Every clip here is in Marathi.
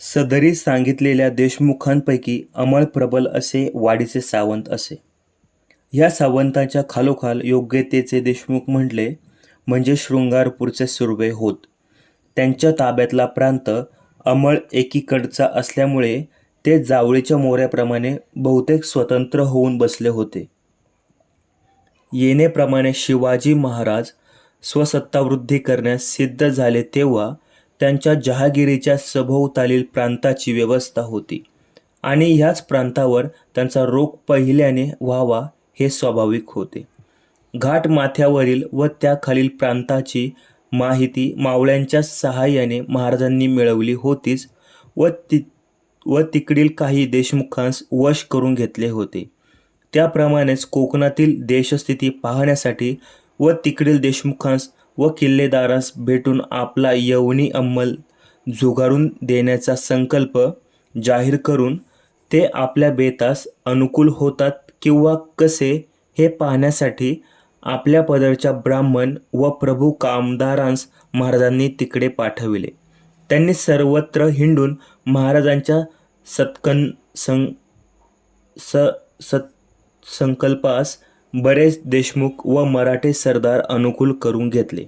सदरी सांगितलेल्या देशमुखांपैकी अमळ प्रबल असे वाडीचे सावंत असे. ह्या सावंतांच्या खालोखाल योग्यतेचे देशमुख म्हटले म्हणजे शृंगारपूरचे सुर्वे होत. त्यांच्या ताब्यातला प्रांत अमळ एकीकडचा असल्यामुळे ते जावळीच्या मोऱ्याप्रमाणे बहुतेक स्वतंत्र होऊन बसले होते. येणेप्रमाणे शिवाजी महाराज स्वसत्तावृद्धी करण्यास सिद्ध झाले तेव्हा त्यांच्या जहागिरीच्या सभोवतालील प्रांताची व्यवस्था होती आणि ह्याच प्रांतावर त्यांचा रोख पहिल्याने व्हावा हे स्वाभाविक होते. घाटमाथ्यावरील व त्याखालील प्रांताची माहिती मावळ्यांच्या सहाय्याने महाराजांनी मिळवली होतीच व ति व तिकडील काही देशमुखांस वश करून घेतले होते. त्याप्रमाणेच कोकणातील देशस्थिती पाहण्यासाठी व तिकडील देशमुखांस व किल्लेदारांस भेटून आपला यवनी अंमल झुगारून देण्याचा संकल्प जाहीर करून ते आपल्या बेतास अनुकूल होतात किंवा कसे हे पाहण्यासाठी आपल्या पदरच्या ब्राह्मण व प्रभू कामदारांस महाराजांनी तिकडे पाठविले. त्यांनी सर्वत्र हिंडून महाराजांच्या सत्कन सं स सत्संकल्पास बरेच देशमुख व मराठे सरदार अनुकूल करून घेतले.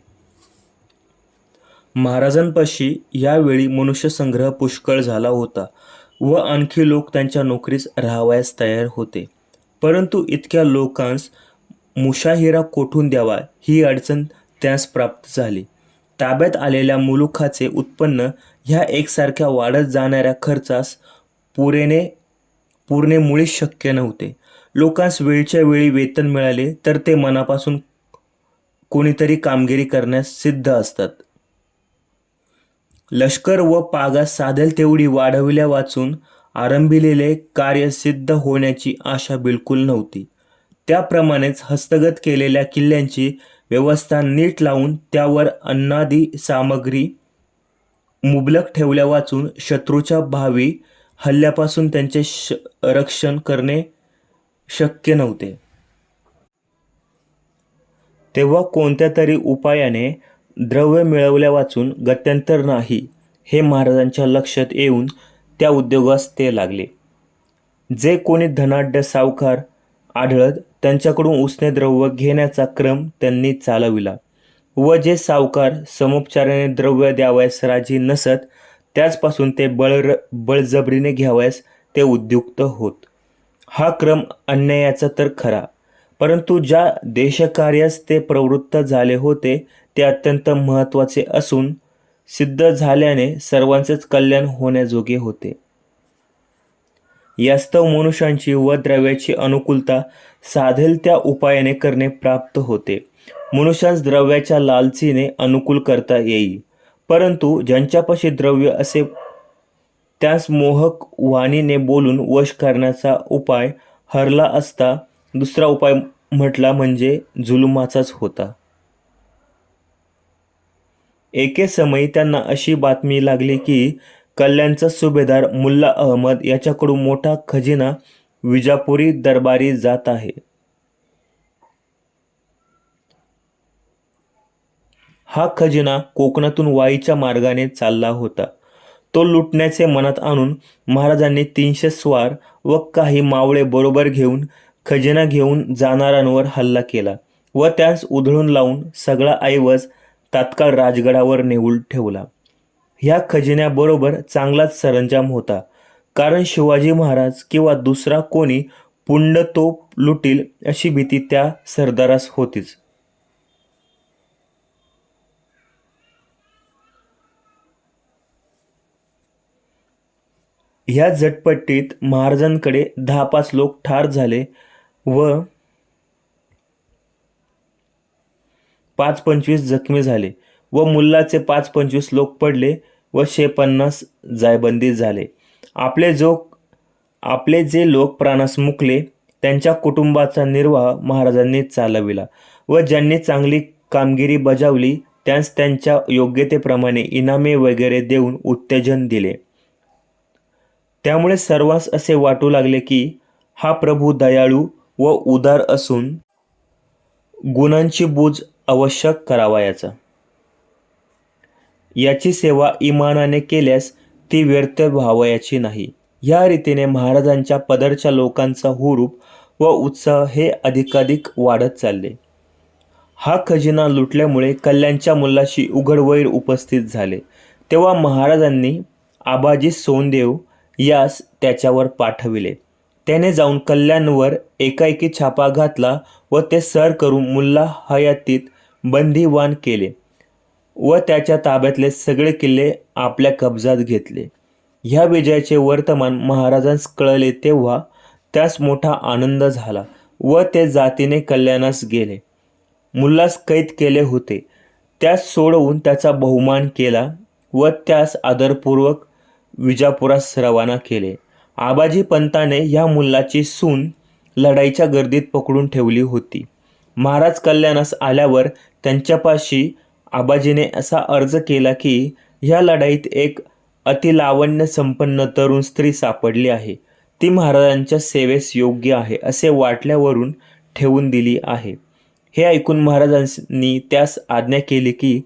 महाराजांपाशी यावेळी मनुष्यसंग्रह पुष्कळ झाला होता व आणखी लोक त्यांच्या नोकरीस राहावयास तयार होते. परंतु इतक्या लोकांस मुशाहिरा कोठून द्यावा ही अडचण त्यास प्राप्त झाली. ताब्यात आलेल्या मुलुखाचे उत्पन्न ह्या एकसारख्या वाढत जाणाऱ्या खर्चास पुरेने पुरणे मुळीच शक्य नव्हते. लोकांस वेळच्या वेळी वेतन मिळाले तर ते मनापासून कोणीतरी कामगिरी करण्यास सिद्ध असतात. लष्कर व पागा साधेल तेवढी वाढविल्यावाचून आरंभिलेले कार्य सिद्ध होण्याची आशा बिलकुल नव्हती. त्याप्रमाणेच हस्तगत केलेल्या किल्ल्यांची व्यवस्था नीट लावून त्यावर अन्नादी सामग्री मुबलक ठेवल्या वाचून शत्रूच्या भावी हल्ल्यापासून त्यांचे रक्षण करणे शक्य नव्हते. तेव्हा कोणत्या तरी उपायाने द्रव्य मिळवल्यावाचून गत्यंतर नाही हे महाराजांच्या लक्षात येऊन त्या उद्योगास ते लागले. जे कोणी धनाढ्य सावकार आढळत त्यांच्याकडून उसने द्रव्य घेण्याचा क्रम त्यांनी चालविला व जे सावकार समोपचाराने द्रव्य द्यावयास राजी नसत त्याचपासून ते बळ बळजबरीने घ्यावयास ते उद्युक्त होत. हा क्रम अन्यायाचा तर खरा, परंतु ज्या देशकार्यास ते प्रवृत्त झाले होते ते अत्यंत महत्त्वाचे असून सिद्ध झाल्याने सर्वांचेच कल्याण होण्याजोगे होते. यास्तव मनुष्यांची व द्रव्याची अनुकूलता साधेल त्या उपायाने करणे प्राप्त होते. मनुष्यास द्रव्याच्या लालचीने अनुकूल करता येईल परंतु ज्यांच्यापाशी द्रव्य असे त्यास मोहक वाणीने बोलून वश करण्याचा उपाय हरला असता दुसरा उपाय म्हटला म्हणजे जुलुमाचाच होता. एके समयी त्यांना अशी बातमी लागली की कल्याणचा सुभेदार मुल्ला अहमद याच्याकडून मोठा खजिना विजापुरी दरबारी जात आहे. हा खजिना कोकणातून वाईच्या मार्गाने चालला होता. तो लुटण्याचे मनात आणून महाराजांनी तीनशे स्वार व काही मावळे बरोबर घेऊन खजिना घेऊन जाणाऱ्यांवर हल्ला केला व त्यास उधळून लावून सगळा ऐवज तात्काळ राजगडावर नेऊन ठेवला. ह्या खजिन्याबरोबर चांगलाच सरंजाम होता, कारण शिवाजी महाराज किंवा दुसरा कोणी पुंड तोप लुटील अशी भीती त्या सरदारास होतीच. ह्या झटपटीत महाराजांकडे दहा-पाच लोक ठार झाले व पाच-पंचवीस जखमी झाले व मुल्लाचे पाच-पंचवीस लोक पडले व शे-पन्नास जायबंदी झाले. आपले जो आपले जे लोक प्राणास मुकले त्यांच्या कुटुंबाचा निर्वाह महाराजांनी चालविला व ज्यांनी चांगली कामगिरी बजावली त्यांस त्यांच्या योग्यतेप्रमाणे इनामे वगैरे देऊन उत्तेजन दिले. त्यामुळे सर्वांस असे वाटू लागले की हा प्रभू दयाळू व उदार असून गुणांची बूज अवश्य करावयाचा. याची सेवा इमानाने केल्यास ती व्यर्थ व्हावयाची नाही. या रीतीने महाराजांच्या पदरच्या लोकांचा हुरूप व उत्साह हे अधिकाधिक वाढत चालले. हा खजिना लुटल्यामुळे कल्याणच्या मुलाशी उघडवैर उपस्थित झाले. तेव्हा महाराजांनी आबाजी सोनदेव यास त्याच्यावर पाठविले. त्याने जाऊन कल्याणवर एकाएकी छापा घातला व ते सर करून मुल्ला हयातीत बंदीवान केले व त्याच्या ताब्यातले सगळे किल्ले आपल्या कब्जात घेतले. ह्या विजयाचे वर्तमान महाराजांस कळले तेव्हा त्यास मोठा आनंद झाला व ते जातीने कल्याणास गेले. मुल्लास कैद केले होते. त्यास सोडवून त्याचा बहुमान केला व त्यास आदरपूर्वक विजापुरास रवाना केले. आबाजी पंताने ह्या मुल्लाची सून लढाईच्या गर्दीत पकडून ठेवली होती. महाराज कल्याणास आल्यावर त्यांच्यापाशी आबाजीने असा अर्ज केला की ह्या लढाईत एक अतिलावण्य संपन्न तरुण स्त्री सापडली आहे. ती महाराजांच्या सेवेस योग्य आहे असे वाटल्यावरून ठेवून दिली आहे. हे ऐकून महाराजांनी त्यास आज्ञा केली की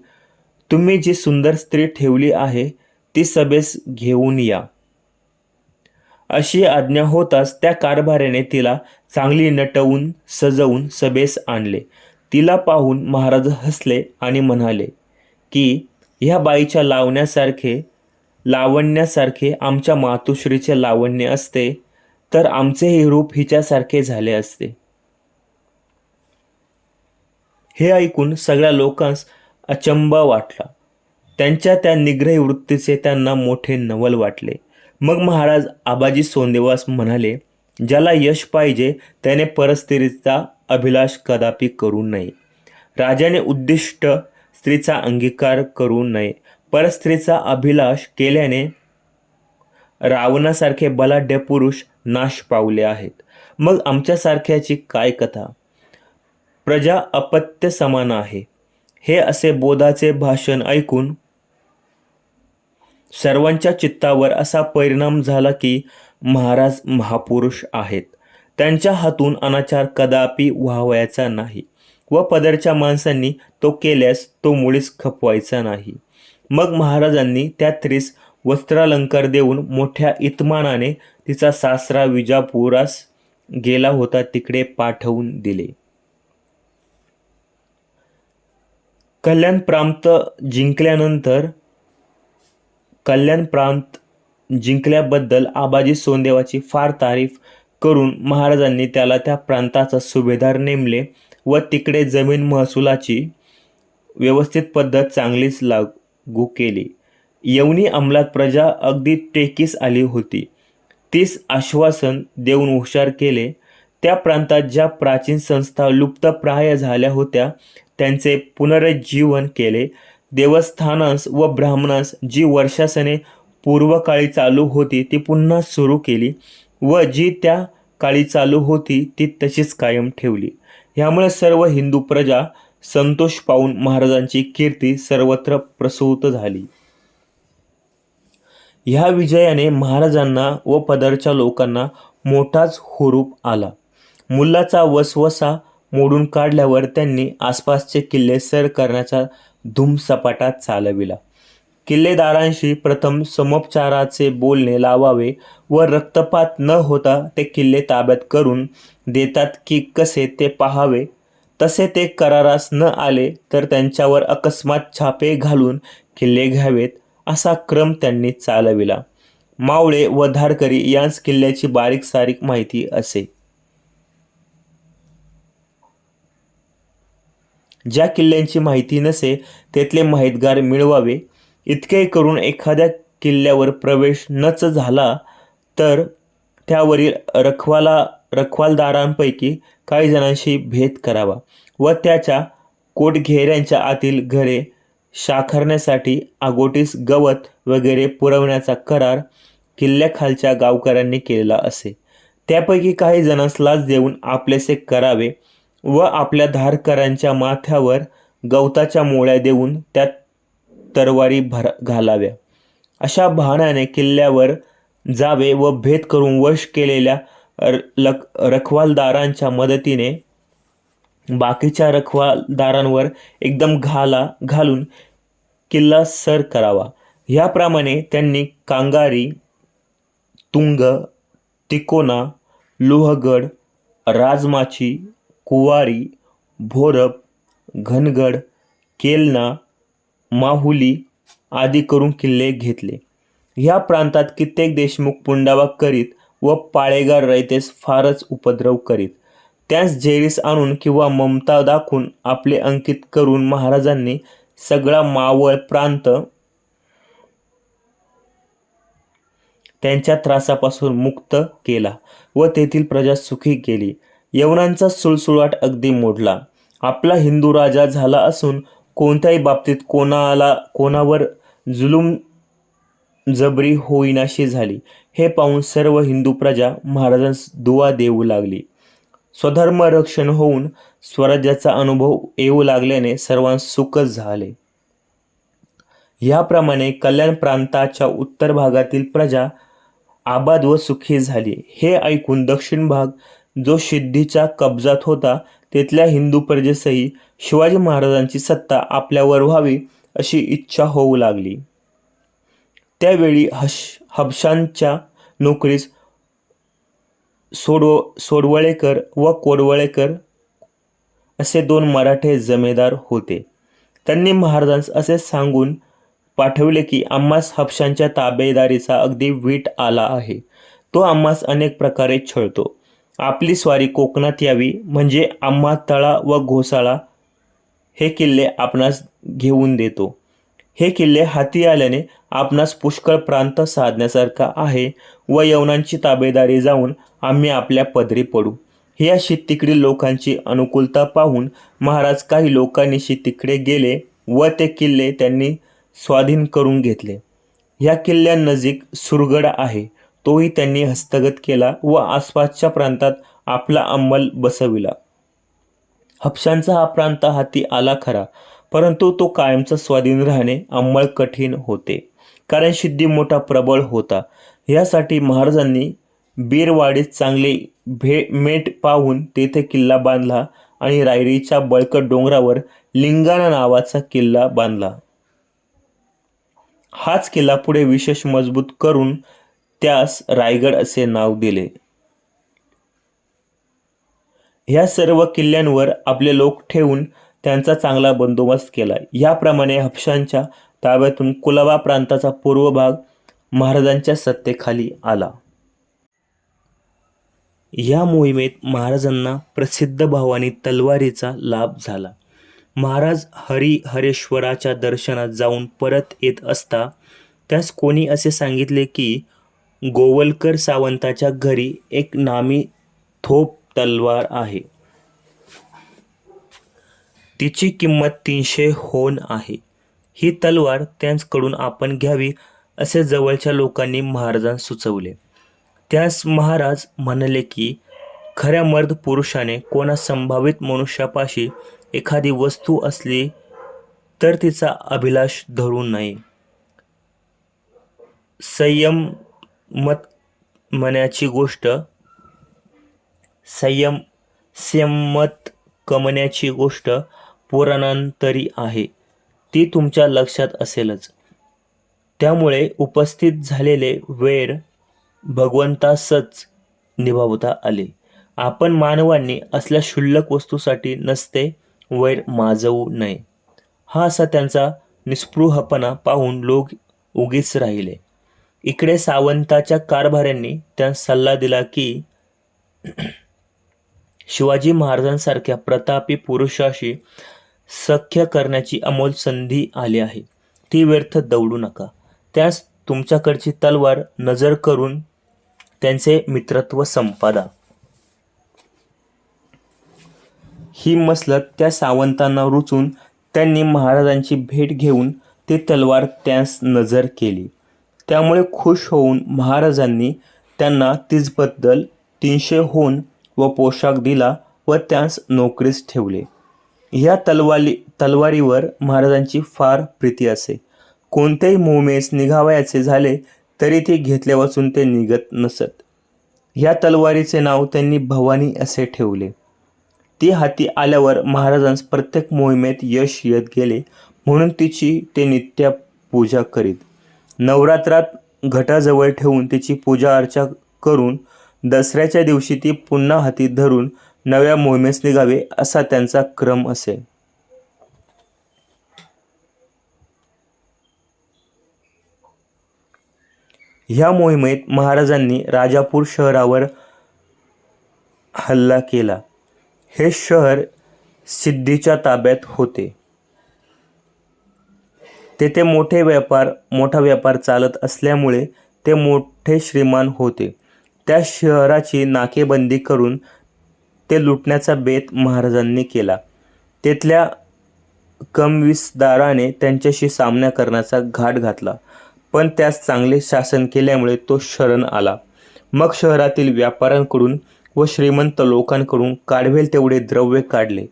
तुम्ही जी सुंदर स्त्री ठेवली आहे ती सभेस घेऊन या. अशी आज्ञा होताच त्या कारभाऱ्याने तिला चांगली नटवून सजवून सभेस आणले. तिला पाहून महाराज हसले आणि म्हणाले की ह्या बाईच्या लावण्यासारखे लावण्यासारखे आमच्या मातोश्रीचे लावण्य असते तर आमचे हे रूप हिच्यासारखे झाले असते. हे ऐकून सगळ्या लोकांस अचंब वाटला. त्यांच्या त्या निग्रही वृत्तीचे त्यांना मोठे नवल वाटले. मग महाराज आबाजी सोंदेवास म्हणाले ज्याला यश पाहिजे त्याने परस्त्रीचा अभिलाष कदापि करू नये. राजाने उद्दिष्ट स्त्रीचा अंगीकार करू नये. परस्त्रीचा अभिलाष केल्याने रावणासारखे बलाढ्य पुरुष नाश पावले आहेत. मग आमच्यासारख्याची काय कथा? प्रजा अपत्य समान आहे. हे असे बोधाचे भाषण ऐकून सर्वांच्या चित्तावर असा परिणाम झाला की महाराज महापुरुष आहेत. त्यांच्या हातून अनाचार कदापि व्हावयाचा नाही व पदरच्या माणसांनी तो केल्यास तो मुळीच खपवायचा नाही. मग महाराजांनी त्या त्रीस वस्त्रालंकार देऊन मोठ्या इतमानाने तिचा सासरा विजापुरास गेला होता तिकडे पाठवून दिले. कल्याण प्रांत जिंकल्यानंतर कल्याण प्रांत जिंकल्याबद्दल आबाजी सोनदेवाची फार तारीफ करून महाराजांनी त्याला त्या प्रांताचा सुभेदार नेमले व तिकडे जमीन महसुलाची व्यवस्थित पद्धत चांगलीच लागू केली. यवनी अंमलात प्रजा अगदी टेकीस आली होती. तीस आश्वासन देऊन हुशार केले. त्या प्रांतात ज्या प्राचीन संस्था लुप्तप्राय झाल्या होत्या त्यांचे पुनरुज्जीवन केले. देवस्थानास व ब्राह्मणास जी वर्षासने पूर्वकाळी चालू होती ती पुन्हा सुरू केली व जी त्या काळी चालू होती ती तशीच कायम ठेवली. ह्यामुळे सर्व हिंदू प्रजा संतोष पाहून महाराजांची कीर्ती सर्वत्र प्रसूत झाली. ह्या विजयाने महाराजांना व पदरच्या लोकांना मोठाच हुरूप आला. मुल्लाचा वसवसा मोडून काढल्यावर त्यांनी आसपासचे किल्ले सर करण्याचा धूमसपाटा चालविला. किल्लेदारांशी प्रथम समोपचाराचे बोलणे लावावे व रक्तपात न होता ते किल्ले ताब्यात करून देतात की कसे ते पाहावे. तसे ते करारास न आले तर त्यांच्यावर अकस्मात छापे घालून किल्ले घ्यावेत असा क्रम त्यांनी चालविला. मावळे व धारकरी यांस किल्ल्याची बारीक सारीक माहिती असे. ज्या किल्ल्यांची माहिती नसे तेथले माहितगार मिळवावे. इतके करून एखाद्या किल्ल्यावर प्रवेश नच झाला तर त्यावरील रखवाला रखवालदारांपैकी काही जणांशी भेद करावा व त्याच्या कोटघेऱ्यांच्या आतील घरे शाखरण्यासाठी आगोटीस गवत वगैरे पुरवण्याचा करार किल्ल्याखालच्या गावकऱ्यांनी केलेला असे. त्यापैकी काही जणांस लाच देऊन आपलेसे करावे व आपल्या धारकरांच्या माथ्यावर गवताच्या मोळ्या देऊन त्यात तरवारी भर घालाव्या. अशा बहाण्याने किल्ल्यावर जावे व भेद करून वश केलेल्या र- लक रखवालदारांच्या मदतीने बाकीच्या रखवालदारांवर एकदम घाला घालून किल्ला सर करावा. ह्याप्रमाणे त्यांनी कांगारी तुंग तिकोना लोहगड राजमाची कुवारी भोरप घनगड केलना माहुली आदी करून किल्ले घेतले. ह्या प्रांतात कित्येक देशमुख पुंडावा करीत व पाळेगार रयतेस फारच उपद्रव करीत. त्यास जेरीस आणून किंवा ममता दाखवून आपले अंकित करून महाराजांनी सगळा मावळ प्रांत त्यांच्या त्रासापासून मुक्त केला व तेथील प्रजा सुखी केली. यवनांचा सुळसुळाट अगदी मोडला. आपला हिंदू राजा झाला असून कोणत्याही बाबतीत कोणाला कोणावर जुलूम जबरी होईनाशी झाली. हे पाहून सर्व हिंदू प्रजा महाराजांस दुवा देऊ लागली. स्वधर्म रक्षण होऊन स्वराज्याचा अनुभव येऊ लागल्याने सर्वांस सुखच झाले. याप्रमाणे कल्याण प्रांताच्या उत्तर भागातील प्रजा आबाद व सुखी झाली. हे ऐकून दक्षिण भाग जो सिद्धीच्या कब्जात होता तेथल्या हिंदू प्रजेसही शिवाजी महाराजांची सत्ता आपल्यावर व्हावी अशी इच्छा होऊ लागली. त्यावेळी हश हबशांच्या नोकरीस सोडव सोडवळेकर व कोडवळेकर असे दोन मराठे जमेदार होते. त्यांनी महाराजांस असे सांगून पाठवले की आम्हास हबशांच्या ताबेदारीचा अगदी वीट आला आहे. तो आम्हास अनेक प्रकारे छळतो. आपली स्वारी कोकणात यावी म्हणजे आम्हा तळा व घोसाळा हे किल्ले आपणास घेऊन देतो. हे किल्ले हाती आल्याने आपणास पुष्कळ प्रांत साधण्यासारखा आहे व यवनांची ताबेदारी जाऊन आम्ही आपल्या पदरी पडू. ही अशी तिकडील लोकांची अनुकूलता पाहून महाराज काही लोकांनीशी तिकडे गेले व ते किल्ले त्यांनी स्वाधीन करून घेतले. ह्या किल्ल्यांनजीक सुरगड आहे. तोही त्यांनी हस्तगत केला व आसपासच्या प्रांतात आपला अंमल बसविला. हपशांचा हा प्रांत हाती आला खरा परंतु तो कायमचा स्वाधीन राहणे अंमळ कठीण होते. कारण सिद्धी मोठा प्रबळ होता. यासाठी महाराजांनी बीरवाडीत चांगले भे मेट पाहून तेथे किल्ला बांधला आणि रायरीच्या बळकट डोंगरावर लिंगाणा नावाचा किल्ला बांधला. हाच किल्ला पुढे विशेष मजबूत करून त्यास रायगड असे नाव दिले. ह्या सर्व किल्ल्यांवर आपले लोक ठेवून त्यांचा चांगला बंदोबस्त केला. याप्रमाणे हपशांच्या ताब्यातून कुलाबा प्रांताचा पूर्व भाग महाराजांच्या सत्तेखाली आला. या मोहिमेत महाराजांना प्रसिद्ध भावानी तलवारीचा लाभ झाला. महाराज हरी हरेश्वराच्या दर्शनात जाऊन परत येत असता त्यास कोणी असे सांगितले की गोवलकर सावंताच्या घरी एक नामी थोप तलवार आहे. तिची किंमत तीनशे होन आहे. ही तलवार त्यांच्याकडून आपण घ्यावी असे जवळच्या लोकांनी महाराजांना सुचवले. त्यास महाराज म्हणाले की खऱ्या मर्द पुरुषाने कोणा संभावित मनुष्यापाशी एखादी वस्तू असली तर तिचा अभिलाष धरू नये. संयम मत मनाची गोष्ट संयम संमत कमण्याची गोष्ट पुराणांतरी आहे. ती तुमच्या लक्षात असेलच. त्यामुळे उपस्थित झालेले वेळ भगवंतासच निभावता आले. आपण मानवांनी असल्या क्षुल्लक वस्तूसाठी नसते वैर माजवू नये. हा असा त्यांचा निस्पृहपणा पाहून लोक उगीच राहिले. इकडे सावंताच्या कारभाऱ्यांनी त्यांस सल्ला दिला की शिवाजी महाराजांसारख्या प्रतापी पुरुषाशी सख्य करण्याची अमोल संधी आली आहे. ती व्यर्थ दौडू नका. त्यास तुमच्याकडची तलवार नजर करून त्यांचे मित्रत्व संपादा. ही मसलत त्या सावंतांना रुचून त्यांनी महाराजांची भेट घेऊन ती तलवार त्यास नजर केली. त्यामुळे खुश होऊन महाराजांनी त्यांना तीचबद्दल तीनशे होऊन व पोशाख दिला व त्यास नोकरीस ठेवले. ह्या तलवारी तलवारीवर महाराजांची फार प्रीती असे. कोणत्याही मोमेस निघावयाचे झाले तरी ते घेतल्यापासून ते निघत नसत. ह्या तलवारीचे नाव त्यांनी भवानी असे ठेवले. ती हाती आल्यावर महाराजांस प्रत्येक मोहिमेत यश येत गेले म्हणून तिची ते नित्य पूजा करीत. नवरात्रात घटाजवळ ठेवून तिची पूजा अर्चा करून दसऱ्याच्या दिवशी ती पुन्हा हाती धरून नव्या मोहिमेस निघावे असा त्यांचा क्रम असे ह्या मोहिमेत महाराजांनी राजापूर शहरावर हल्ला केला. हे शहर सिद्धीच्या ताब्यात होते. तेथे मोठे व्यापार मोठा व्यापार चालत असल्यामुळे ते मोठे श्रीमान होते. त्या शहराची नाकेबंदी करून ते लुटण्याचा बेत महाराजांनी केला. तेथल्या कमविसदाराने त्यांच्याशी सामना करण्याचा घाट घातला पण त्यास चांगले शासन केल्यामुळे तो शरण आला. मग शहरातील व्यापाऱ्यांकडून व श्रीमंत लोकांकडून काढवेल तेवढे द्रव्य काढले.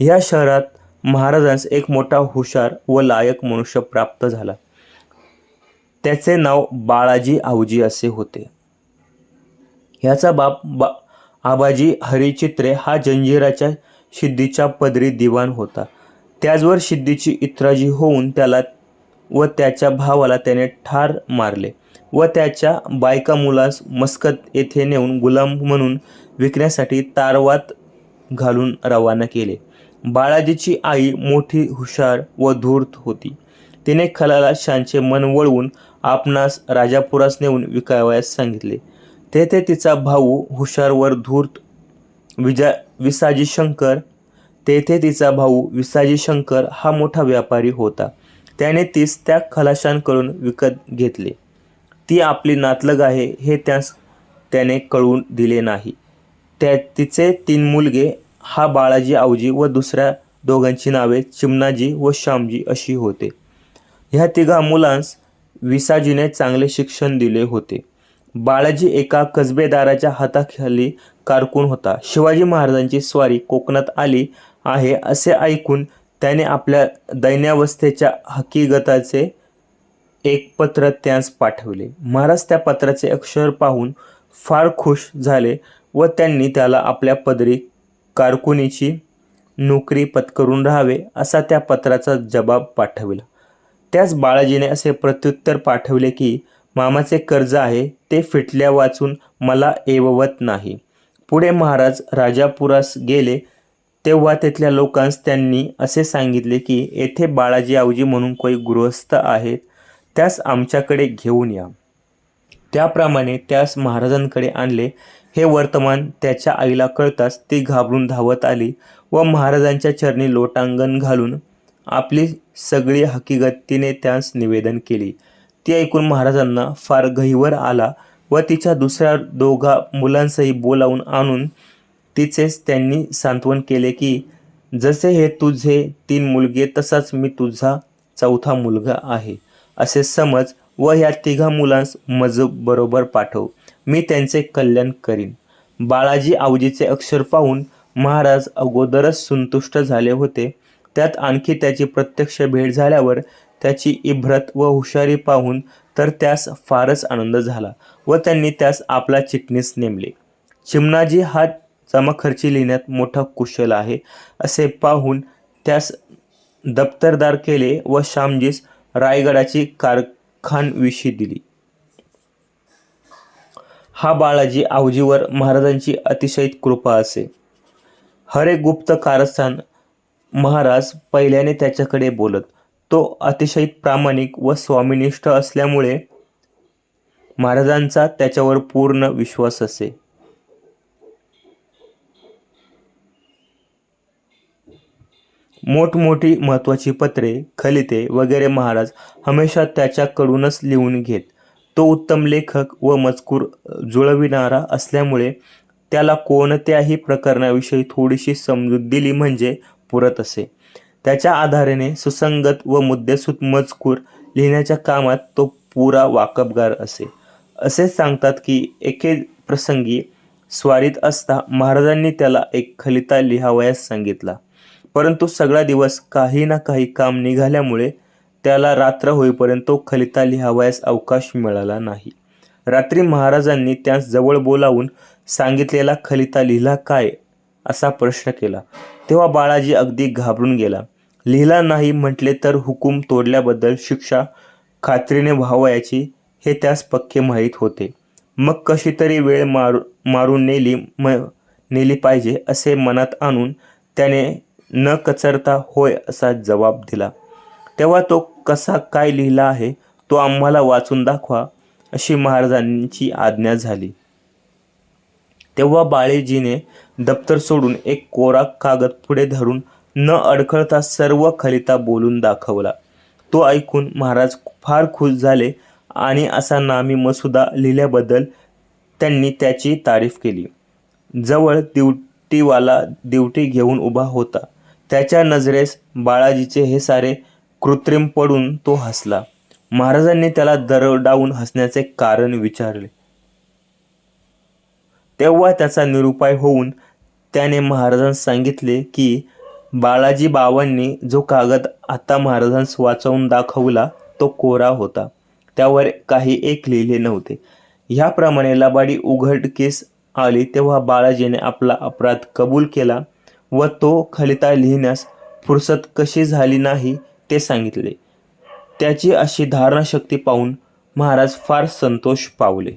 ह्या शहरात महाराजांस एक मोठा हुशार व लायक मनुष्य प्राप्त झाला. त्याचे नाव बाळाजी आऊजी असे होते. ह्याचा बाप बा आबाजी हरिचित्रे हा जंजिराच्या सिद्धीच्या पदरी दिवाण होता. त्याचवर सिद्धीची इत्राजी होऊन त्याला व त्याच्या भावाला त्याने ठार मारले व त्याच्या बायका मुलास मस्कत येथे नेऊन गुलाम म्हणून विकण्यासाठी तारवात घालून रवाना केले. बाळाजीची आई मोठी हुशार व धूर्त होती. तिने खलाला शांचे मन वळवून आपणास राजापुरास नेऊन विकावयास सांगितले. तेथे तिचा भाऊ हुशारवर धूर्त विजा विसाजी शंकर तेथे तिचा भाऊ विसाजी शंकर हा मोठा व्यापारी होता. त्याने तीस त्या खलाशांकडून विकत घेतले. ती आपली नातलग आहे हे त्यास त्याने कळवून दिले नाही. त्या तिचे तीन मुलगे हा बाळाजी आवजी व दुसऱ्या दोघांची नावे चिमणाजी व श्यामजी अशी होते. ह्या तिघा मुलांस विसाजीने चांगले शिक्षण दिले होते. बाळाजी एका कसबेदाराच्या हाताखाली कारकून होता. शिवाजी महाराजांची स्वारी कोकणात आली आहे असे ऐकून त्याने आपल्या दैन्यावस्थेच्या हकीकताचे एक पत्र त्यास पाठवले. महाराज त्या पत्राचे अक्षर पाहून फार खुश झाले व त्यांनी त्याला आपल्या पदरी कारकुनीची नोकरी पत्करून राहावे असा त्या पत्राचा जबाब पाठविला. त्याच बाळाजीने असे प्रत्युत्तर पाठवले की मामाचे कर्ज आहे ते फिटल्या वाचून मला एववत नाही. पुढे महाराज राजापुरास गेले तेव्हा तिथल्या लोकांस त्यांनी असे सांगितले की येथे बाळाजी आवजी म्हणून कोई गृहस्थ आहेत त्यास आमच्याकडे घेऊन या. त्याप्रमाणे त्यास महाराजांकडे आणले हे वर्तमान त्याच्या आईला कळताच ती घाबरून धावत आली व महाराजांच्या चरणी लोटांगण घालून आपली सगळी हकीकत तिने त्यास निवेदन केली. ती ऐकून महाराजांना फार गहिवर आला व तिच्या दुसऱ्या दोघा मुलांसही बोलावून आणून तिचेच त्यांनी सांत्वन केले की जसे हे तुझे तीन मुलगे तसाच मी तुझा चौथा मुलगा आहे. असे समज व ह्या तिघा मुलांस मज बरोबर पाठव. मी त्यांचे कल्याण करीन. बाळाजी आवजीचे अक्षर पाहून महाराज अगोदरच संतुष्ट झाले होते. त्यात आणखी त्याची प्रत्यक्ष भेट झाल्यावर त्याची इब्रत व हुशारी पाहून तर त्यास फारच आनंद झाला व त्यांनी त्यास आपला चिटणीस नेमले. चिमणाजी हा जमाखर्ची लिहिण्यात मोठा कुशल आहे असे पाहून त्यास दप्तरदार केले व श्यामजीस रायगडाची कारखानविशी दिली. हा बाळाजी आवजीवर महाराजांची अतिशय कृपा असे. हरे गुप्त कारस्थान महाराज पहिल्याने त्याच्याकडे बोलत तो अतिशय प्रामाणिक व स्वामिनिष्ठ असल्यामुळे महाराजांचा त्याच्यावर पूर्ण विश्वास असे. मोठमोठी महत्त्वाची पत्रे खलिते वगैरे महाराज हमेशा त्याच्याकडूनच लिहून घेत तो उत्तम लेखक व मजकूर जुळविणारा असल्यामुळे त्याला कोणत्याही प्रकरणाविषयी थोडीशी समजूत दिली म्हणजे पुरत असे. त्याच्या आधाराने सुसंगत व मुद्देसूत मजकूर लिहिण्याच्या कामात तो पुरा वाकबगार असे. असे सांगतात की एके प्रसंगी स्वारीत असता महाराजांनी त्याला एक खलिता लिहावयास सांगितला. परंतु सगळा दिवस काही ना काही काम निघाल्यामुळे त्याला रात्र होईपर्यंत तो खलिता लिहावयास अवकाश मिळाला नाही. रात्री महाराजांनी त्यास जवळ बोलावून सांगितलेला खलिता लिहिला काय? असा प्रश्न केला. तेव्हा बाळाजी अगदी घाबरून गेला. लिहिला नाही म्हटले तर हुकूम तोडल्याबद्दल शिक्षा खात्रीने व्हावयाची हे त्यास पक्के माहीत होते. मग कशी तरी वेळ मारू मारून नेली म नेली पाहिजे असे मनात आणून त्याने न कचरता होय असा जबाब दिला. तेव्हा तो कसा काय लिहिला आहे तो आम्हाला वाचून दाखवा अशी महाराजांची आज्ञा झाली. तेव्हा बाळेजीने दप्तर सोडून एक कोरा कागद पुढे धरून न अडखळता सर्व खलिता बोलून दाखवला. तो ऐकून महाराज फार खुश झाले आणि असा नामी मसुदा लिहिल्याबद्दल त्यांनी त्याची तारीफ केली. जवळ दिवटीवाला दिवटी घेऊन उभा होता. त्याच्या नजरेस बाळाजीचे हे सारे कृत्रिम पडून तो हसला. महाराजांनी त्याला दरडावून हसण्याचे कारण विचारले. तेव्हा त्याचा निरुपाय होऊन त्याने महाराजांस सांगितले की बाळाजी बाबांनी जो कागद आता महाराजांस वाचवून दाखवला तो कोरा होता. त्यावर काही एक लिहिले नव्हते. ह्याप्रमाणे लबाडी उघडकीस आली तेव्हा बाळाजीने आपला अपराध कबूल केला व तो खलिता लिहिण्यास फुरसत कशी झाली नाही ते सांगितले. त्याची अशी धारणाशक्ती पाहून महाराज फार संतोष पावले.